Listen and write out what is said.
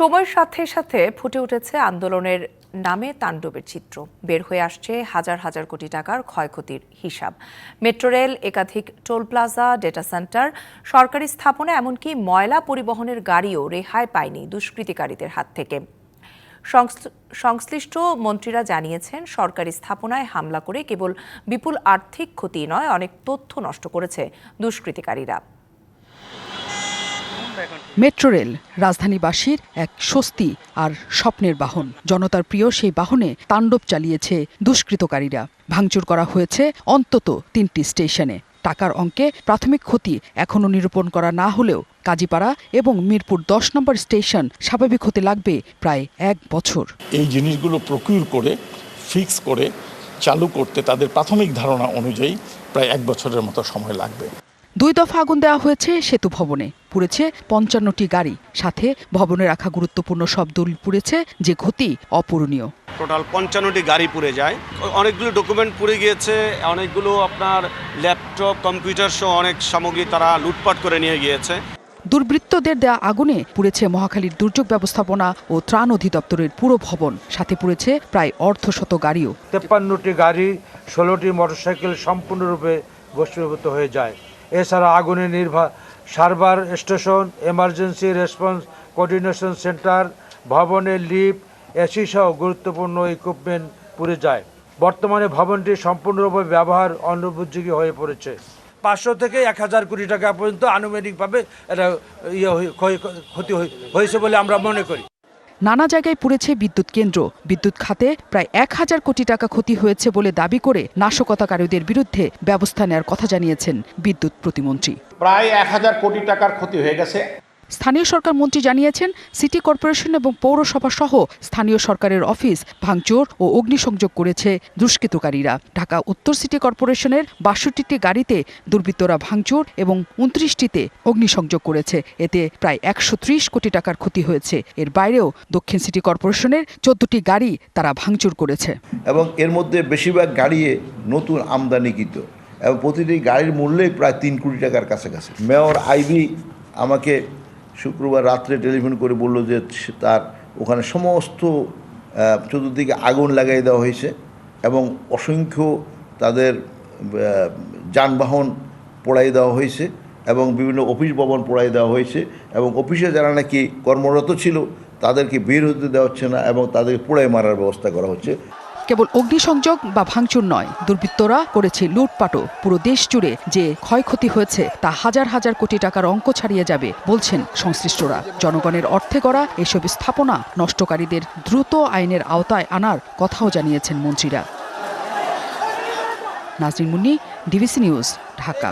সময়ের সাথে সাথে ফুটে উঠেছে আন্দোলনের নামে তাণ্ডবের চিত্র। বের হয়ে আসছে হাজার হাজার কোটি টাকার ক্ষয়ক্ষতির হিসাব। মেট্রো রেল, একাধিক টোল প্লাজা, ডেটা সেন্টার, সরকারি স্থাপনা, এমনকি ময়লা পরিবহনের গাড়িও রেহাই পায়নি দুষ্কৃতিকারীদের হাত থেকে। সংশ্ল- সংশ্লিষ্ট মন্ত্রীরা জানিয়েছেন, সরকারি স্থাপনায় হামলা করে কেবল বিপুল আর্থিক ক্ষতি নয়, অনেক তথ্য নষ্ট করেছে দুষ্কৃতিকারীরা। মেট্রো রেল রাজধানীবাসীর এক স্বস্তি আর স্বপ্নের বাহন। জনতার প্রিয় সেই বাহনে তাণ্ডব চালিয়েছে দুষ্কৃতকারীরা। ভাঙচুর করা হয়েছে অন্তত তিনটি স্টেশনে। টাকার অঙ্কে প্রাথমিক ক্ষতি এখনও নিরূপণ করা না হলেও কাজীপাড়া এবং মিরপুর দশ নম্বর স্টেশন স্বাভাবিক হতে লাগবে প্রায় এক বছর। এই জিনিসগুলো প্রকিউর করে ফিক্স করে চালু করতে তাদের প্রাথমিক ধারণা অনুযায়ী প্রায় এক বছরের মতো সময় লাগবে। দুই দফা আগুন দেওয়া হয়েছে সেতু ভবনে। পুড়েছে পঞ্চান্নটি গাড়ি। সাথে ভবনে রাখা গুরুত্বপূর্ণ সব দলিল পুড়েছে যে ক্ষতি অপূরণীয়। টোটাল পঞ্চান্নটি গাড়ি পুড়ে যায়। অনেকগুলো ডকুমেন্ট পুড়ে গিয়েছে অনেকগুলো আপনার ল্যাপটপ কম্পিউটার সহ অনেক সামগ্রী তারা লুটপাট করে নিয়ে গিয়েছে। দুর্বৃত্তদের দেয়া আগুনে পুড়েছে মহাখালীর দুর্যোগ ব্যবস্থাপনা ও ত্রাণ অধিদপ্তরের পুরো ভবন। সাথে পুড়েছে প্রায় অর্ধশত গাড়িও। তেপ্পান্নটি গাড়ি ষোলোটি মোটরসাইকেল সম্পূর্ণরূপে বস্তুভূত হয়ে যায়। এছাড়া আগুনে নির্ভা server station, emergency response coordination centre, ভবনের লিফট, এসি সহ গুরুত্বপূর্ণ ইকুইপমেন্ট পুড়ে যায়। বর্তমানে ভবনটি সম্পূর্ণরূপে ব্যবহার অনুপযোগী হয়ে পড়েছে। পাঁচশো থেকে এক হাজার কোটি টাকা পর্যন্ত আনুমানিকভাবে এটা ইয়ে ক্ষতি হয়ে- হয়েছে বলে আমরা মনে করি। নানা জায়গায় পুড়েছে বিদ্যুৎ কেন্দ্র। বিদ্যুৎ খাতে প্রায় এক হাজার কোটি টাকা ক্ষতি হয়েছে বলে দাবি করে নাশকতাকারীদের বিরুদ্ধে ব্যবস্থা নেওয়ার কথা জানিয়েছেন বিদ্যুৎ প্রতিমন্ত্রী। প্রায় এক হাজার কোটি টাকার ক্ষতি হয়ে গেছে। স্থানীয় সরকার মন্ত্রী জানিয়েছেন, সিটি কর্পোরেশন এবং পৌরসভা সহ স্থানীয় সরকারের অফিস ভাঙচুর ও অগ্নিসংযোগ করেছে দুষ্কৃতকারীরা। ঢাকা উত্তর সিটি কর্পোরেশনের বাষট্টিটি গাড়িতে দুর্বৃত্তরা ভাঙচুর এবং উনত্রিশটিতে অগ্নিসংযোগ করেছে। এতে প্রায় একশো ত্রিশ কোটি টাকার ক্ষতি হয়েছে। এর বাইরেও দক্ষিণ সিটি কর্পোরেশনের চোদ্দটি গাড়ি তারা ভাঙচুর করেছে। এবং এর মধ্যে বেশিরভাগ গাড়ি নতুন আমদানিকৃত এবং প্রতিটি গাড়ির মূল্যই প্রায় তিন কোটি টাকার কাছাকাছি। মেয়র আইবি আমাকে শুক্রবার রাত্রে টেলিফোন করে বলল যে তার ওখানে সমস্ত চতুর্দিকে আগুন লাগাই দেওয়া হয়েছে এবং অসংখ্য তাদের যানবাহন পোড়াই দেওয়া হয়েছে এবং বিভিন্ন অফিস ভবন পোড়াই দেওয়া হয়েছে এবং অফিসে যারা নাকি কর্মরত ছিল তাদেরকে বের হতে দেওয়া হচ্ছে না এবং তাদেরকে পোড়াই মারার ব্যবস্থা করা হচ্ছে। কেবল অগ্নিসংযোগ বা ভাঙচুর নয়, দুর্বৃত্তরা করেছে লুটপাটও পুরো দেশ জুড়ে যে ক্ষয়ক্ষতি হয়েছে তা হাজার হাজার কোটি টাকার অঙ্ক ছাড়িয়ে যাবে, বলছেন সংশ্লিষ্টরা। জনগণের অর্থে করা এসব স্থাপনা নষ্টকারীদের দ্রুত আইনের আওতায় আনার কথাও জানিয়েছেন মন্ত্রীরা। Nazrin Munni, DBC news, Dhaka.